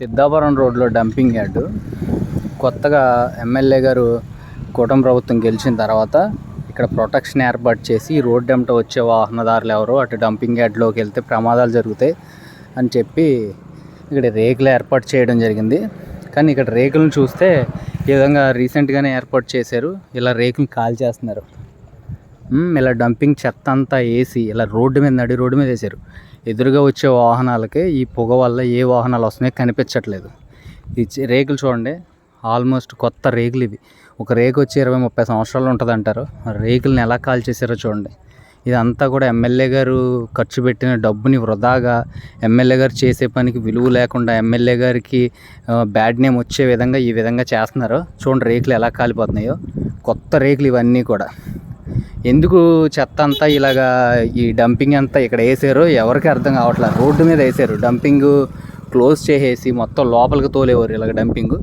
సిద్ధాపురం రోడ్లో dumping yard. కొత్తగా MLA గారు కూటమి ప్రభుత్వం గెలిచిన తర్వాత ఇక్కడ ప్రొటెక్షన్ ఏర్పాటు చేసి రోడ్డు వెంట వచ్చే వాహనదారులు ఎవరు అటు డంపింగ్ యార్డ్లోకి వెళ్తే ప్రమాదాలు జరుగుతాయి అని చెప్పి ఇక్కడ రేకులు ఏర్పాటు చేయడం జరిగింది. కానీ ఇక్కడ రేకులను చూస్తే ఈ విధంగా రీసెంట్గానే ఏర్పాటు చేశారు. ఇలా రేకులు కాల్ చేస్తున్నారు ఇలా డంపింగ్ చెత్త అంతా వేసి ఇలా రోడ్డు మీద నడి రోడ్డు మీద వేశారు. ఎదురుగా వచ్చే వాహనాలకి ఈ పొగ వల్ల ఏ వాహనాలు వస్తున్నాయో కనిపించట్లేదు. ఈ రేకులు చూడండి. ఆల్మోస్ట్ కొత్త రేకులు ఇవి. ఒక రేకు వచ్చి ఇరవై ముప్పై సంవత్సరాలు ఉంటుంది అంటారు రేకులను ఎలా కాల్ చేశారో చూడండి. ఇదంతా కూడా ఎమ్మెల్యే గారు ఖర్చు పెట్టిన డబ్బుని వృధాగా ఎమ్మెల్యే గారు చేసే పనికి విలువ లేకుండా ఎమ్మెల్యే గారికి బ్యాడ్ నేమ్ వచ్చే విధంగా ఈ విధంగా చేస్తున్నారు. చూడండి రేకులు ఎలా కాలిపోతున్నాయో. కొత్త రేకులు ఇవన్నీ కూడా. ఎందుకు చెత్త అంతా ఇలాగా ఈ డంపింగ్ అంతా ఇక్కడ వేసారో ఎవరికి అర్థం కావట్లేదు. రోడ్డు మీద వేసారు. డంపింగ్ క్లోజ్ చేసేసి మొత్తం లోపలికి తోలేవారు ఇలాగ డంపింగ్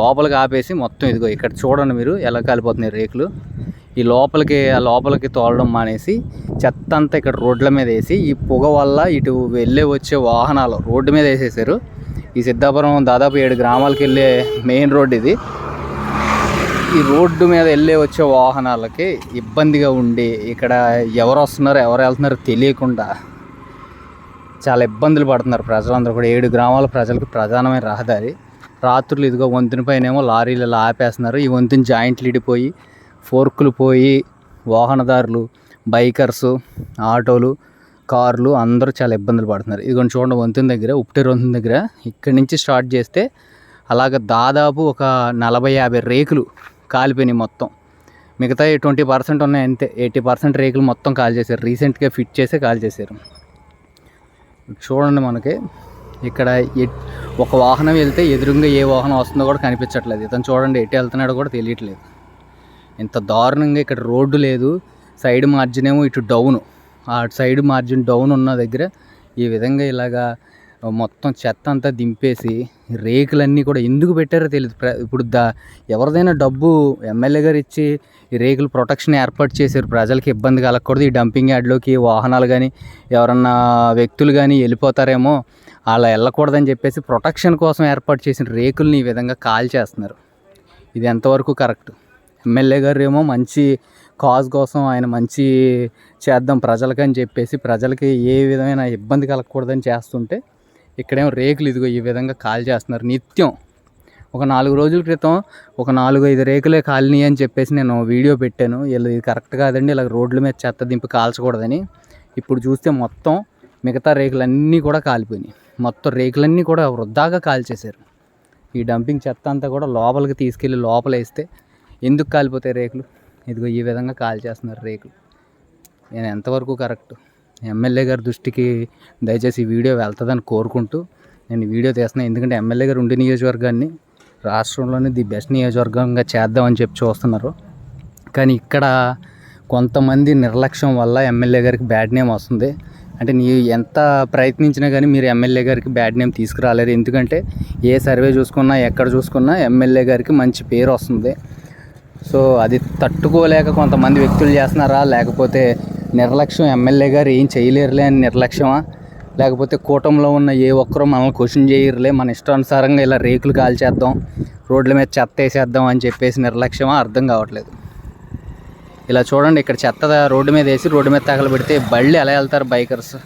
లోపలికి ఆపేసి మొత్తం ఇదిగో ఇక్కడ చూడండి మీరు ఎలా కాలిపోతున్నాయి రేకులు. ఈ లోపలికి ఆ లోపలికి తోలడం మానేసి చెత్త అంతా ఇక్కడ రోడ్ల మీద వేసి ఈ పొగ వల్ల ఇటు వెళ్ళే వచ్చే వాహనాలు రోడ్డు మీద వేసేసారు. ఈ సిద్ధాపురం దాదాపు ఏడు గ్రామాలకు వెళ్ళే మెయిన్ రోడ్ ఇది. ఈ రోడ్డు మీద వెళ్ళే వచ్చే వాహనాలకి ఇబ్బందిగా ఉండి ఇక్కడ ఎవరు వస్తున్నారో ఎవరు వెళ్తున్నారో తెలియకుండా చాలా ఇబ్బందులు పడుతున్నారు ప్రజలందరూ కూడా. ఏడు గ్రామాల ప్రజలకు ప్రధానమైన రహదారి. రాత్రులు ఇదిగో వంతెన పైనేమో లారీలు ఇలా ఆపేస్తున్నారు. ఈ వంతెన జాయింట్లు ఇడిపోయి ఫోర్కులు పోయి వాహనదారులు బైకర్స్ ఆటోలు కార్లు అందరూ చాలా ఇబ్బందులు పడుతున్నారు. ఇదిగోండి చూడండి వంతెన దగ్గర ఉప్టేరు వంతెన దగ్గర. ఇక్కడి నుంచి స్టార్ట్ చేస్తే అలాగ దాదాపు ఒక నలభై యాభై రేకులు కాలిపోయినాయి మొత్తం. మిగతా ట్వంటీ పర్సెంట్ ఉన్నాయి అంతే. ఎయిటీ పర్సెంట్ రేకులు మొత్తం కాల్ చేశారు. రీసెంట్గా ఫిట్ చేసే కాల్ చేశారు. చూడండి మనకి. ఇక్కడ ఒక వాహనం వెళ్తే ఎదురుగా ఏ వాహనం వస్తుందో కూడా కనిపించట్లేదు. ఇతను చూడండి ఎటు వెళ్తున్నాడో కూడా తెలియట్లేదు. ఇంత దారుణంగా ఇక్కడ రోడ్డు లేదు. సైడ్ మార్జిన్ ఏమో ఇటు డౌను. ఆ సైడ్ మార్జిన్ డౌన్ ఉన్న దగ్గర ఈ విధంగా ఇలాగా మొత్తం చెత్త అంతా దింపేసి రేకులన్నీ కూడా ఎందుకు పెట్టారో తెలియదు ప్ర- ఇప్పుడు దా ఎవరిదైనా డబ్బు ఎమ్మెల్యే గారు ఇచ్చి ఈ రేకులు ప్రొటెక్షన్ ఏర్పాటు చేశారు. ప్రజలకి ఇబ్బంది కలగకూడదు. ఈ డంపింగ్ యార్డ్లోకి వాహనాలు కానీ ఎవరన్నా వ్యక్తులు కానీ వెళ్ళిపోతారేమో అలా వెళ్ళకూడదని చెప్పేసి ప్రొటెక్షన్ కోసం ఏర్పాటు చేసిన రేకుల్ని ఈ విధంగా కాల్ చేస్తున్నారు ఇది ఎంతవరకు కరెక్ట్? ఎమ్మెల్యే గారు ఏమో మంచి కాజ్ కోసం ఆయన మంచి చేద్దాం ప్రజలకని చెప్పేసి ప్రజలకి ఏ విధమైన ఇబ్బంది కలగకూడదని చేస్తుంటే ఇక్కడేమో రేకులు ఇదిగో ఈ విధంగా కాల్ చేస్తున్నారు నిత్యం. ఒక నాలుగు రోజుల క్రితం ఒక నాలుగు ఐదు రేకులే కాలనీ అని చెప్పేసి నేను వీడియో పెట్టాను. ఇలా ఇది కరెక్ట్ కాదండి ఇలా రోడ్ల మీద చెత్త దింపి కాల్చకూడదని. ఇప్పుడు చూస్తే మొత్తం మిగతా రేకులన్నీ కూడా కాలిపోయినాయి. మొత్తం రేకులన్నీ కూడా వృద్ధాగా కాల్చేశారు. ఈ డంపింగ్ చెత్త అంతా కూడా లోపలికి తీసుకెళ్ళి లోపల వేస్తే ఎందుకు కాలిపోతాయి రేకులు? ఇదిగో ఈ విధంగా కాల్ చేస్తున్నారు రేకులు. నేను ఎంతవరకు కరెక్ట్? ఎమ్మెల్యే గారి దృష్టికి దయచేసి ఈ వీడియో వెళ్తుందని కోరుకుంటూ నేను వీడియో తీస్తున్నాను ఎందుకంటే ఎమ్మెల్యే గారు ఉండే నియోజకవర్గాన్ని రాష్ట్రంలోనే ది బెస్ట్ నియోజకవర్గంగా చేద్దామని చెప్పి చూస్తున్నారు. కానీ ఇక్కడ కొంతమంది నిర్లక్ష్యం వల్ల ఎమ్మెల్యే గారికి బ్యాడ్ నేమ్ వస్తుంది. అంటే నీ ఎంత ప్రయత్నించినా కానీ మీరు ఎమ్మెల్యే గారికి బ్యాడ్ నేమ్ తీసుకురాలేరు. ఎందుకంటే ఏ సర్వే చూసుకున్నా ఎక్కడ చూసుకున్నా ఎమ్మెల్యే గారికి మంచి పేరు వస్తుంది. సో అది తట్టుకోలేక కొంతమంది వ్యక్తులు చేస్తున్నారా లేకపోతే నిర్లక్ష్యం ఎమ్మెల్యే గారు ఏం చేయలేరులే అని నిర్లక్ష్యమా? లేకపోతే కూటంలో ఉన్న ఏ ఒక్కరూ మనల్ని క్వశ్చన్ చేయరులే? మన ఇష్టానుసారంగా ఇలా రేకులు కాల్చేద్దాం రోడ్ల మీద చెత్త వేసేద్దాం అని చెప్పేసి నిర్లక్ష్యమా? అర్థం కావట్లేదు. ఇలా చూడండి ఇక్కడ చెత్త రోడ్డు మీద వేసి రోడ్డు మీద తగలబెడితే బళ్ళు ఎలా వెళ్తారు బైకర్స్?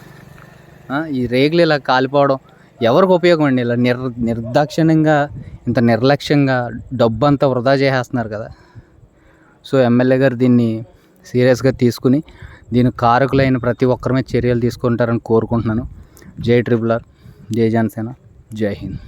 ఈ రేకులు ఇలా కాలిపోవడం ఎవరికి ఉపయోగం అండి? ఇలా నిర్ నిర్దాక్షిణ్యంగా ఇంత నిర్లక్ష్యంగా డబ్బు అంతా వృధా చేసేస్తున్నారు కదా. సో ఎమ్మెల్యే గారు దీన్ని సీరియస్గా తీసుకుని దీనికి కారకులైన ప్రతి ఒక్కరి మీద చర్యలు తీసుకుంటారని కోరుకుంటున్నాను. జై ట్రిపుల్ ఆర్. జై జనసేన. జై హింద్.